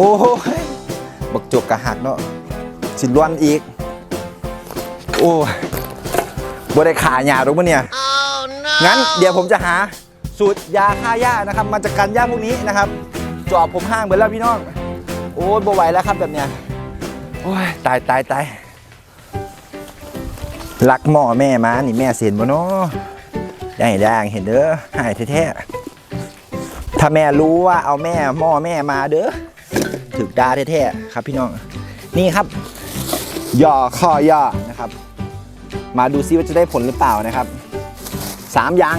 อ้ยบักจกกะหักเนาะสิล้วนอีก โอ้ยบ่ได้ขาหยาตรงมั้เนี่ยงั้นเดี๋ยวผมจะหาสูตรยาฆ่าหญ้านะครับมาจากการหญ้าพวกนี้นะครับจอบผมห้างไปแล้วพี่น้อง โอ้ยบ่ไหวแล้วครับแบบเนี้ยโอ้ยตายตายตายรักหม้อแม่มานี่แม่เสียนบ่เนาะได้ได้เห็นเด้อหายแท้ๆถ้าแม่รู้ว่าเอาแม่หม้อแม่มาเด้อ ถึกดาแท้ๆครับพี่น้อง นี่ครับย่อข้อย่อนะครับ มาดูซิว่าจะได้ผลหรือเปล่านะครับสามอย่าง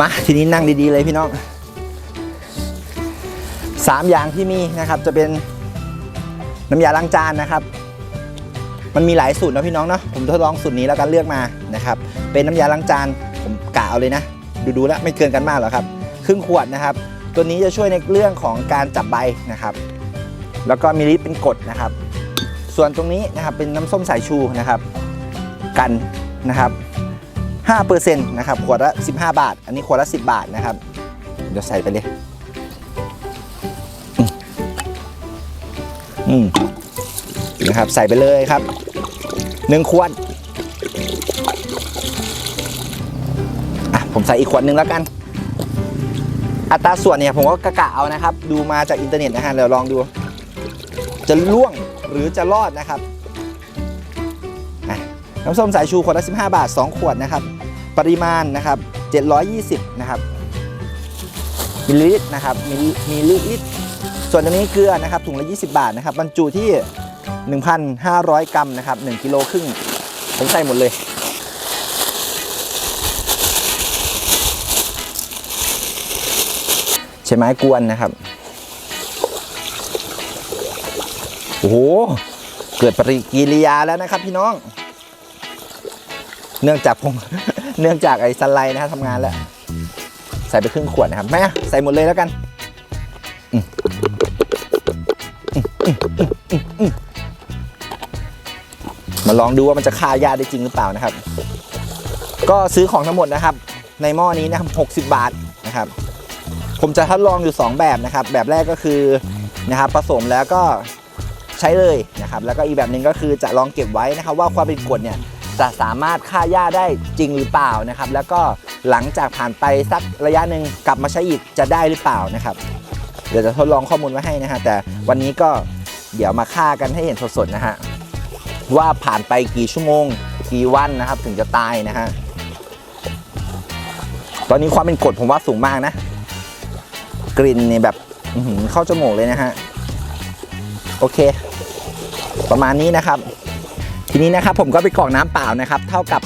มาทีนี้นั่งดีๆเลยพี่น้องสามอย่างที่มีนะครับจะเป็นน้ำยาล้างจานนะครับ มันมีหลายสูตรนะพี่น้องเนาะผมทดลองสูตรนี้แล้วกันเลือกมานะครับ เป็นน้ำยาล้างจานผมกะเอาเลยนะ ดูๆแล้วไม่เกินกันมากหรอกครับ ครึ่งขวดนะครับ ตัวนี้จะช่วยในเรื่องของการจับใบนะครับ แล้วก็มีฤทธิ์เป็นกรดนะครับ ส่วนตรงนี้นะครับเป็นน้ำส้มสายชูนะครับ กันนะครับ5%นะครับขวดละ 15 บาท อันนี้ขวดละ 10 บาทนะครับ เดี๋ยวใส่ไปเลยอืมนะครับใส่ไปเลยครับหนึ่งขวดอะผมใส่อีกขวดหนึ่งแล้วกัน อัตราส่วนเนี่ยผมก็กะกะเอานะครับ ดูมาจากอินเทอร์เน็ตนะฮะเดี๋ยวลองดู จะล่วงหรือจะรอดนะครับน้ำส้มสายชูขวดละ15 บาท 2 ขวดนะครับ ปริมาณนะครับ 720 นะครับมิลลิลิตรนะครับมิลลิมิลลิลิตร ส่วนอันนี้เกลือนะครับถุงละ 20 บาทนะครับบรรจุที่ 1,500 กรัมนะครับ1กิโลครึ่งผมใส่หมดเลยใช้ไม้กวนนะครับ โอ้โห เกิดปฏิกิริยาแล้วนะครับพี่น้อง เนื่องจากผมเนื่องจากไอ้สไลด์นะครับทำงานแล้ว ใส่ไปครึ่งขวดนะครับแม่ใส่หมดเลยแล้วกันมาลองดูว่ามันจะฆ่าหญ้าได้จริงหรือเปล่านะครับ ก็ซื้อของทั้งหมดนะครับ ในหม้อนี้นะครับ 60 บาทนะครับ ผมจะทดลองอยู่ 2 แบบนะครับ แบบแรกก็คือนะครับผสมแล้วก็ ช้เลยนะครับแล้วก็อีกแบบหนึ่งก็คือจะลองเก็บไว้นะครับว่าความเป็นกรดเนี่ยจะสามารถฆ่าหญ้าได้จริงหรือเปล่านะครับแล้วก็หลังจากผ่านไปสักระยะหนึ่งกลับมาใช้อีกจะได้หรือเปล่านะครับเดี๋ยวจะทดลองข้อมูลไว้ให้นะฮะแต่วันนี้ก็เดี๋ยวมาฆ่ากันให้เห็นสดๆนะฮะว่าผ่านไปกี่ชั่วโมง กี่วันนะครับ ถึงจะตายนะฮะตอนนี้ความเป็นกรดผมว่าสูงมากนะ กลิ่นเนี่ยแบบเข้าจมูกเลยนะฮะโอเค ประมาณนี้นะครับ ทีนี้นะครับผมก็ไปกรอกน้ำเปล่านะครับ เท่ากับ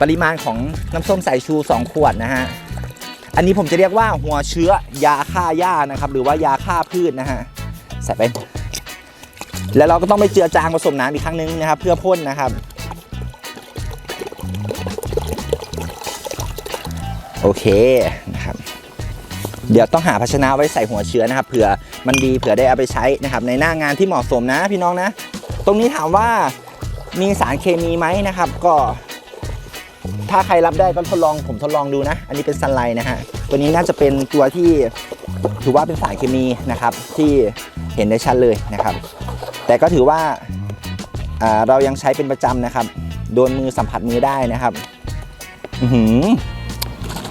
ปริมาณของน้ำส้มสายชู 2 ขวดนะฮะอันนี้ผมจะเรียกว่าหัวเชื้อยาฆ่าหญ้านะครับ หรือว่ายาฆ่าพืชนะฮะใส่ไป แล้วเราก็ต้องไปเจือจางผสมน้ำอีกครั้งนึงนะครับ เพื่อพ่นนะครับ โอเคนะครับ เดี๋ยวต้องหาภาชนะไว้ใส่หัวเชื้อนะครับเผื่อมันดีเผื่อได้เอาไปใช้นะครับ ในหน้างานที่เหมาะสมนะพี่น้องนะ ตรงนี้ถามว่ามีสารเคมีไหมนะครับ ก็ ถ้าใครรับได้ก็ทดลองผมทดลองดูนะ อันนี้เป็นซันไลน์นะฮะตัวนี้น่าจะเป็นตัวที่ถือว่าเป็นสารเคมีนะครับ ที่เห็นได้ชัดเลยนะครับ แต่ก็ถือว่าเรายังใช้เป็นประจำนะครับ โดนมือสัมผัสมือได้นะครับอือหือ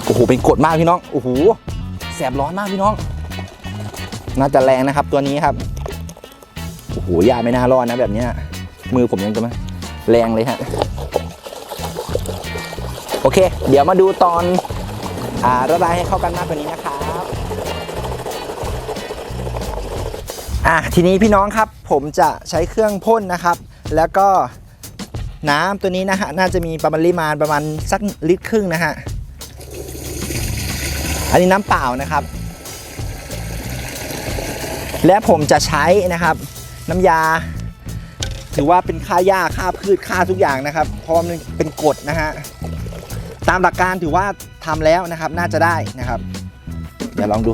โอ้โหเป็นกดมากพี่น้องโอ้โหแสบร้อนมากพี่น้อง น่าจะแรงนะครับตัวนี้ครับ โอ้โหยาไม่น่ารอดนะแบบนี้มือผมยังจะมาแรงเลยฮะ โอเค เดี๋ยวมาดูตอนอระบายให้เข้ากันมากกว่านี้นะครับอะทีนี้พี่น้องครับผมจะใช้เครื่องพ่นนะครับ แล้วก็น้ำตัวนี้นะฮะน่าจะมีประมาณประมาณสักลิตรครึ่งนะฮะอันนี้น้ำเปล่านะครับ และผมจะใช้นะครับ น้ำยา ถือว่าเป็นค่าหญ้าค่าพืชค่าทุกอย่างนะครับเพราะมันเป็นกรดนะฮะตามหลักการถือว่าทำแล้วนะครับน่าจะได้นะครับ เดี๋ยวลองดู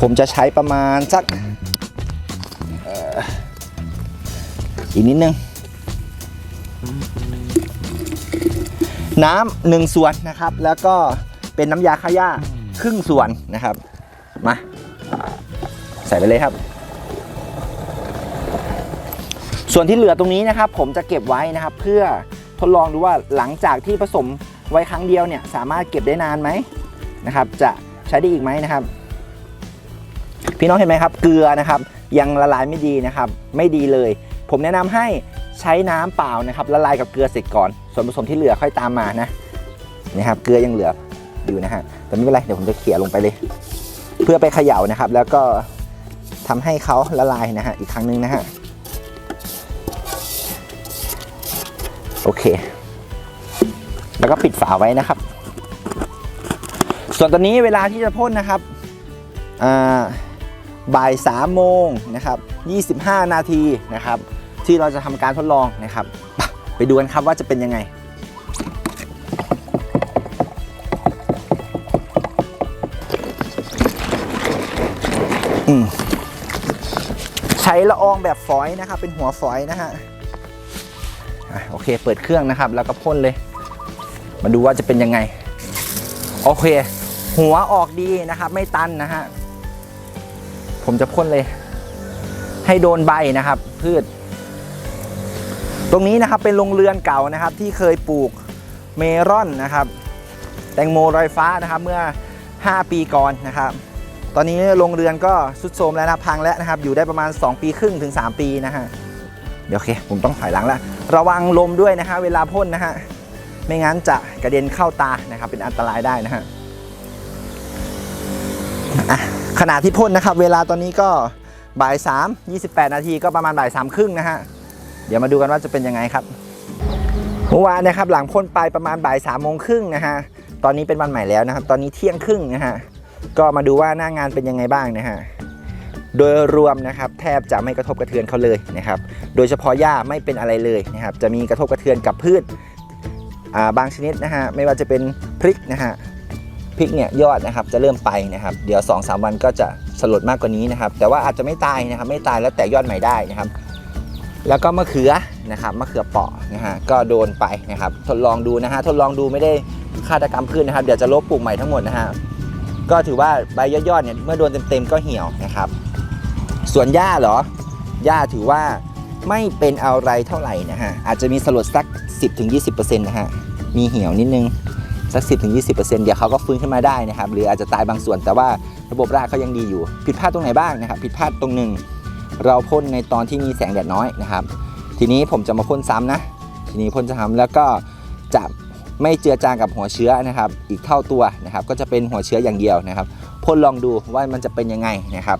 ผมจะใช้ประมาณสักอีกนิดนึง น้ำหนึ่งส่วนนะครับ แล้วก็เป็นน้ำยาฆ่าหญ้าครึ่งส่วนนะครับ มา ใส่ไปเลยครับ ส่วนที่เหลือตรงนี้นะครับผมจะเก็บไว้นะครับ เพื่อทดลองดูว่าหลังจากที่ผสมไว้ครั้งเดียวเนี่ยสามารถเก็บได้นานไหมนะครับ จะใช้ได้อีกไหมนะครับ พี่น้องเห็นไหมครับ เกลือนะครับยังละลายไม่ดีนะครับ ไม่ดีเลย ผมแนะนำให้ใช้น้ำเปล่านะครับ ละลายกับเกลือเสร็จก่อน ส่วนผสมที่เหลือค่อยตามมานะนะครับ เกลือยังเหลืออยู่นะฮะแต่ไม่เป็นไรเดี๋ยวผมจะเขี่ยลงไปเลย เพื่อไปเขย่านะครับ แล้วก็ทำให้เขาละลายนะฮะอีกครั้งหนึงนะฮะ โอเค แล้วก็ปิดฝาไว้นะครับ ส่วนตอนนี้เวลาที่จะพ่นนะครับบ่ายสามโมงนะครับ25 นาทีนะครับ ที่เราจะทำการทดลองนะครับ ไปดูกันครับว่าจะเป็นยังไงใช้ละอองแบบฝอยนะครับ เป็นหัวฝอยนะฮะ โอเค เปิดเครื่องนะครับ แล้วก็พ่นเลย มาดูว่าจะเป็นยังไง โอเค หัวออกดีนะครับ ไม่ตันนะฮะ ผมจะพ่นเลย ให้โดนใบนะครับ พืช ตรงนี้นะครับเป็นโรงเรือนเก่านะครับ ที่เคยปลูกเมลอนนะครับ แตงโมลอยฟ้านะครับ เมื่อ 5 ปีก่อนนะครับ ตอนนี้โรงเรือนก็สุดโทรมแล้วนะพังแล้วนะครับ อยู่ได้ประมาณ 2 ปีครึ่งถึง 3 ปีนะฮะ เดี๋ยวโอเค ผมต้องถอยหลังแล้วระวังลมด้วยนะฮะเวลาพ่นนะฮะไม่งั้นจะกระเด็นเข้าตานะครับเป็นอันตรายได้นะฮะขณะที่พ่นนะครับ เวลาตอนนี้ก็บ่าย3 28 นาทีก็ประมาณบ่าย3ครึ่งนะฮะเดี๋ยวมาดูกันว่าจะเป็นยังไงครับเมื่อวานนะครับหลังพ่นไปประมาณบ่ายสามโมงครึ่งนะฮะตอนนี้เป็นวันใหม่แล้วนะครับ ตอนนี้เที่ยงครึ่งนะฮะก็มาดูว่าหน้างานเป็นยังไงบ้างนะฮะ โดยรวมนะครับแทบจะไม่กระทบกระเทือนเขาเลยนะครับโดยเฉพาะหญ้าไม่เป็นอะไรเลยนะครับจะมีกระทบกระเทือนกับพืชาบางชนิดนะฮะไม่ว่าจะเป็นพริกนะฮะพริกเนี่ยยอดนะครับจะเริ่มไปนะครับเดี๋ยว2อสวันก็จะสลดมากกว่านี้นะครับ แต่ว่าอาจจะไม่ตายนะครับไม่ตายแล้วแต่ยอดใหม่ได้นะครับ แล้วก็มะเขือนะครับมะเขือเปาะนะฮะก็โดนไปนะครับ ทดลองดูนะฮะทดลองดูไม่ได้ฆาตกรรมพืชนะครับ เดี๋ยวจะลบปลูกใหม่ทั้งหมดนะฮะก็ถือว่าใบยอดๆเนี่ยเมื่อโดนเต็มๆก็เหี่ยวนะครับ ส่วนหญ้าเหรอหญ้าถือว่าไม่เป็นอะไรเท่าไหร่นะฮะ อาจจะมีสลดสัก 10-20%นะฮะ มีเหี่ยวนิดนึง สัก 10-20%เดี๋ยวเขาก็ฟื้นขึ้นมาได้นะครับ หรืออาจจะตายบางส่วนแต่ว่าระบบรากเขายังดีอยู่ ผิดพลาดตรงไหนบ้างนะครับผิดพลาดตรงหนึ่งเราพ่นในตอนที่มีแสงแดดน้อยนะครับ ทีนี้ผมจะมาพ่นซ้ำนะ ทีนี้พ่นซ้ำแล้วก็จะไม่เจือจางกับหัวเชื้อนะครับ อีกเท่าตัวนะครับ ก็จะเป็นหัวเชื้ออย่างเดียวนะครับพ่นลองดูว่ามันจะเป็นยังไงนะครับ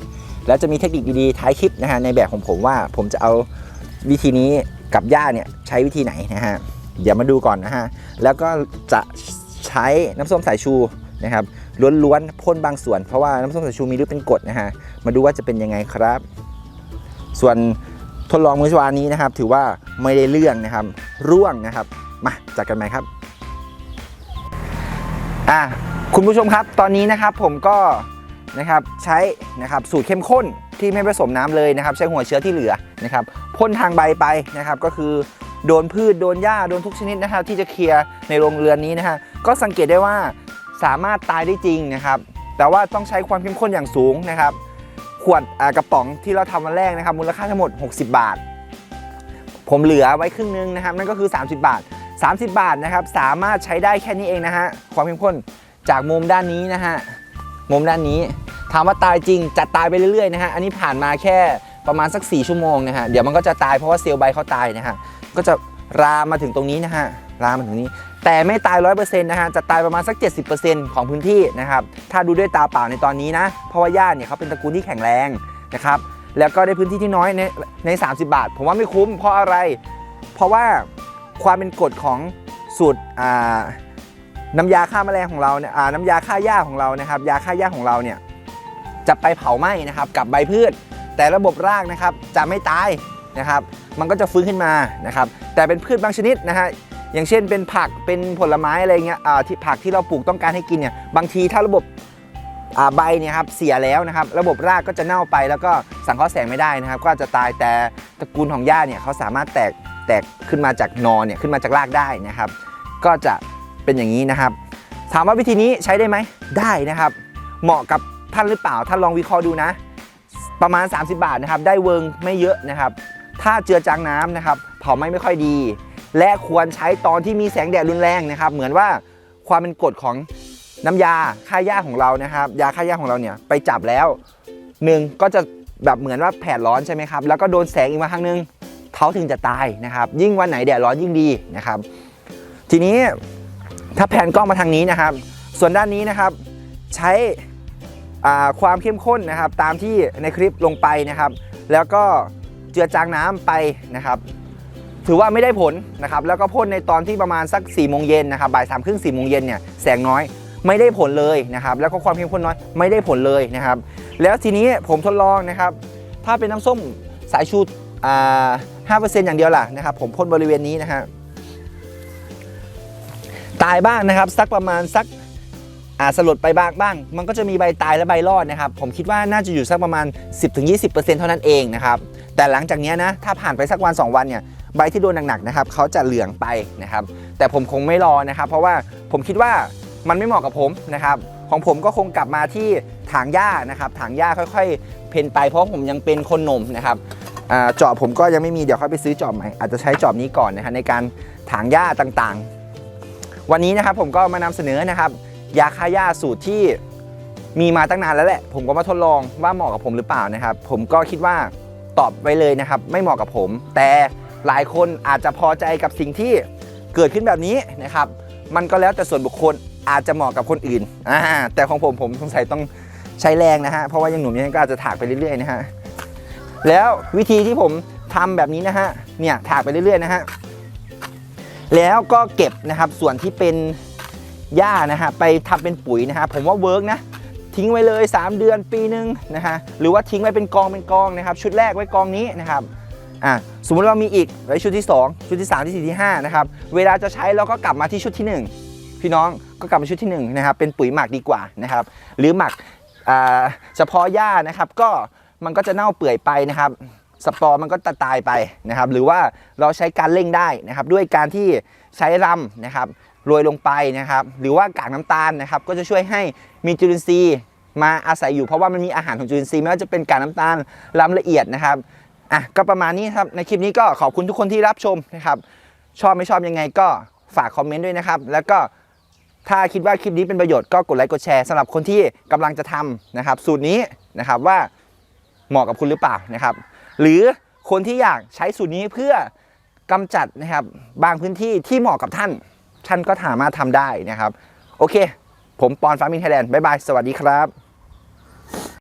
แล้วจะมีเทคนิคดีๆท้ายคลิปนะฮะในแบบของผมว่าผมจะเอาวิธีนี้กับหญ้าเนี่ยใช้วิธีไหนนะฮะเดี๋ยวมาดูก่อนนะฮะแล้วก็จะใช้น้ำส้มสายชูนะครับล้วนๆพ่นบางส่วน เพราะว่าน้ำส้มสายชูมีฤทธิ์เป็นกรดนะฮะมาดูว่าจะเป็นยังไงครับ ส่วนทดลองมื้อวานนี้นะครับ ถือว่าไม่ได้เรื่องนะครับ ร่วงนะครับ มาจัดกันไหมครับอะคุณผู้ชมครับตอนนี้นะครับผมก็ นะครับใช้นะครับสูตรเข้มข้นที่ไม่ผสมน้ำเลยนะครับ ใช้หัวเชื้อที่เหลือนะครับพ่นทางใบไปนะครับก็คือโดนพืชโดนหญ้าโดนทุกชนิดนะครับที่จะเคลียร์ในโรงเรือนนี้นะฮะก็สังเกตได้ว่าสามารถตายได้จริงนะครับแต่ว่าต้องใช้ความเข้มข้นอย่างสูงนะครับ ขวดกระป๋องที่เราทำวันแรกนะครับ มูลค่าทั้งหมด 60 บาท ผมเหลือไว้ครึ่งนึงนะครับ นั่นก็คือ 30 บาท 30 บาทนะครับ สามารถใช้ได้แค่นี้เองนะฮะความเข้มข้นจากมุมด้านนี้นะฮะ มุมด้านนี้ถามว่าตายจริงจะตายไปเรื่อยๆนะฮะอันนี้ผ่านมาแค่ประมาณสัก 4 ชั่วโมงนะฮะเดี๋ยวมันก็จะตายเพราะว่าเซลล์ใบเขาตายนะฮะก็จะรามมาถึงตรงนี้นะฮะรามมาถึงนี้ แต่ไม่ตาย 100%นะฮะจะตายประมาณสัก 70%ของพื้นที่นะครับถ้าดูด้วยตาเปล่าในตอนนี้นะเพราะว่าหญ้าเนี่ยเขาเป็นตระกูลที่แข็งแรงนะครับแล้วก็ได้พื้นที่ที่น้อยในใน 30 บาท ผมว่าไม่คุ้มเพราะอะไร เพราะว่าความเป็นกฎของสูตรอ่า น้ำยาฆ่าแมลงของเราเนี่ยน้ำยาฆ่าหญ้าของเรานะครับ ยาฆ่าหญ้าของเราเนี่ยจะไปเผาไหม้นะครับกับใบพืช แต่ระบบรากนะครับจะไม่ตายนะครับ มันก็จะฟื้นขึ้นมานะครับ แต่เป็นพืชบางชนิดนะฮะอย่างเช่นเป็นผักเป็นผลไม้อะไรเงี้ยที่ผักที่เราปลูกต้องการให้กินเนี่ยบางทีถ้าระบบใบเนี่ยครับเสียแล้วนะครับ ระบบรากก็จะเน่าไปแล้วก็สังเคราะห์แสงไม่ได้นะครับ ก็จะตายแต่ตระกูลของหญ้าเนี่ยเขาสามารถแตกแตกขึ้นมาจากนอเนี่ยขึ้นมาจากรากได้นะครับ ก็จะ เป็นอย่างนี้นะครับ ถามว่าวิธีนี้ใช้ได้ไหมได้นะครับ เหมาะกับท่านหรือเปล่าท่านลองวิเคราะห์ดูนะ ประมาณ 30 บาทนะครับ ได้เวิงไม่เยอะนะครับ ถ้าเจือจางน้ำนะครับ เผาไหม้ไม่ค่อยดี และควรใช้ตอนที่มีแสงแดดรุนแรงนะครับ เหมือนว่าความเป็นกรดของน้ำยาฆ่าหญ้าของเรานะครับ ยาฆ่าหญ้าของเราเนี่ยไปจับแล้วหนึ่งก็จะแบบเหมือนว่าแผดร้อนใช่ไหมครับ แล้วก็โดนแสงอีกมาครั้งนึงเขาถึงจะตายนะครับ ยิ่งวันไหนแดดร้อนยิ่งดีนะครับ ทีนี้ ถ้าแผนกล้องมาทางนี้นะครับ ส่วนด้านนี้นะครับใช้ความเข้มข้นนะครับ ตามที่ในคลิปลงไปนะครับ แล้วก็เจือจางน้ำไปนะครับ ถือว่าไม่ได้ผลนะครับ แล้วก็พ่นในตอนที่ประมาณสัก4ี่โมงเย็นนะครับบ่ายสามครึ่งสี่โมงเย็นเนี่ยแสงน้อยไม่ได้ผลเลยนะครับ แล้วก็ความเข้มข้นน้อยไม่ได้ผลเลยนะครับ แล้วทีนี้ผมทดลองนะครับ ถ้าเป็นน้ำส้มสายชูอ่าห้าเปอร์เซ็นต์อย่างเดียวล่ะนะครับ ผมพ่นบริเวณนี้นะฮะ ตายบ้างนะครับ สักประมาณสักอ่าสลดไปบ้างบ้าง มันก็จะมีใบตายและใบรอดนะครับ ผมคิดว่าน่าจะอยู่สักประมาณ 10-20%เท่านั้นเองนะครับ แต่หลังจากนี้นะ ถ้าผ่านไปสักวัน 2 วันเนี่ย ใบที่โดนหนักๆนะครับเขาจะเหลืองไปนะครับ แต่ผมคงไม่รอนะครับ เพราะว่าผมคิดว่ามันไม่เหมาะกับผมนะครับ ของผมก็คงกลับมาที่ถางหญ้านะครับถางหญ้าค่อยๆ เพนไปเพราะผมยังเป็นคนหนุ่มนะครับอ่าจอบผมก็ยังไม่มีเดี๋ยวค่อยไปซื้อจอบใหม่อาจจะใช้จอบนี้ก่อนนะครับในการถางหญ้าต่างๆ วันนี้นะครับผมก็มานำเสนอนะครับยาฆ่าหญ้าสูตรที่มีมาตั้งนานแล้วแหละ ผมก็มาทดลองว่าเหมาะกับผมหรือเปล่านะครับ ผมก็คิดว่าตอบไว้เลยนะครับ ไม่เหมาะกับผม แต่หลายคนอาจจะพอใจกับสิ่งที่เกิดขึ้นแบบนี้นะครับ มันก็แล้วแต่ส่วนบุคคลอาจจะเหมาะกับคนอื่นอ่าแต่ของผมผมสงสัยต้องใช้แรงนะฮะเพราะว่ายังหนุ่มยังก็อาจจะถากไปเรื่อยๆนะฮะแล้ววิธีที่ผมทำแบบนี้นะฮะเนี่ยถากไปเรื่อยๆนะฮะ แล้วก็เก็บนะครับส่วนที่เป็นหญ้านะฮะไปทำเป็นปุ๋ยนะฮะผมว่าเวิร์กนะทิ้งไว้เลย 3 เดือนปีหนึ่งนะฮะหรือว่าทิ้งไว้เป็นกองเป็นกองนะครับ ชุดแรกไว้กองนี้นะครับอะสมมุติเรามีอีกไว้ชุดที่ 2 ชุดที่ 3 ที่ 4 ที่5นะครับเวลาจะใช้เราก็กลับมาที่ชุดที่ 1 พี่น้องก็กลับมาชุดที่1นะครับเป็นปุ๋ยหมักดีกว่านะครับหรือหมักเฉพาะหญ้านะครับก็มันก็จะเน่าเปื่อยไปนะครับ สปอร์มันก็จะตายไปนะครับหรือว่าเราใช้การเร่งได้นะครับด้วยการที่ใช้รำนะครับโรยลงไปนะครับหรือว่ากากน้ำตาลนะครับก็จะช่วยให้มีจุลินทรีย์มาอาศัยอยู่เพราะว่ามันมีอาหารของจุลินทรีย์ไม่ว่าจะเป็นกากน้ำตาลลำละเอียดนะครับอะก็ประมาณนี้ครับในคลิปนี้ก็ขอบคุณทุกคนที่รับชมนะครับชอบไม่ชอบยังไงก็ฝากคอมเมนต์ด้วยนะครับแล้วก็ถ้าคิดว่าคลิปนี้เป็นประโยชน์ก็กดไลค์กดแชร์สำหรับคนที่กำลังจะทำนะครับสูตรนี้นะครับว่าเหมาะกับคุณหรือเปล่านะครับ หรือคนที่อยากใช้สูตรนี้เพื่อกำจัดนะครับบางพื้นที่ที่เหมาะกับท่าน ท่านก็สามารถทำได้นะครับ โอเค ผมปอนฟาร์มินไทยแลนด์บ๊ายบาย สวัสดีครับ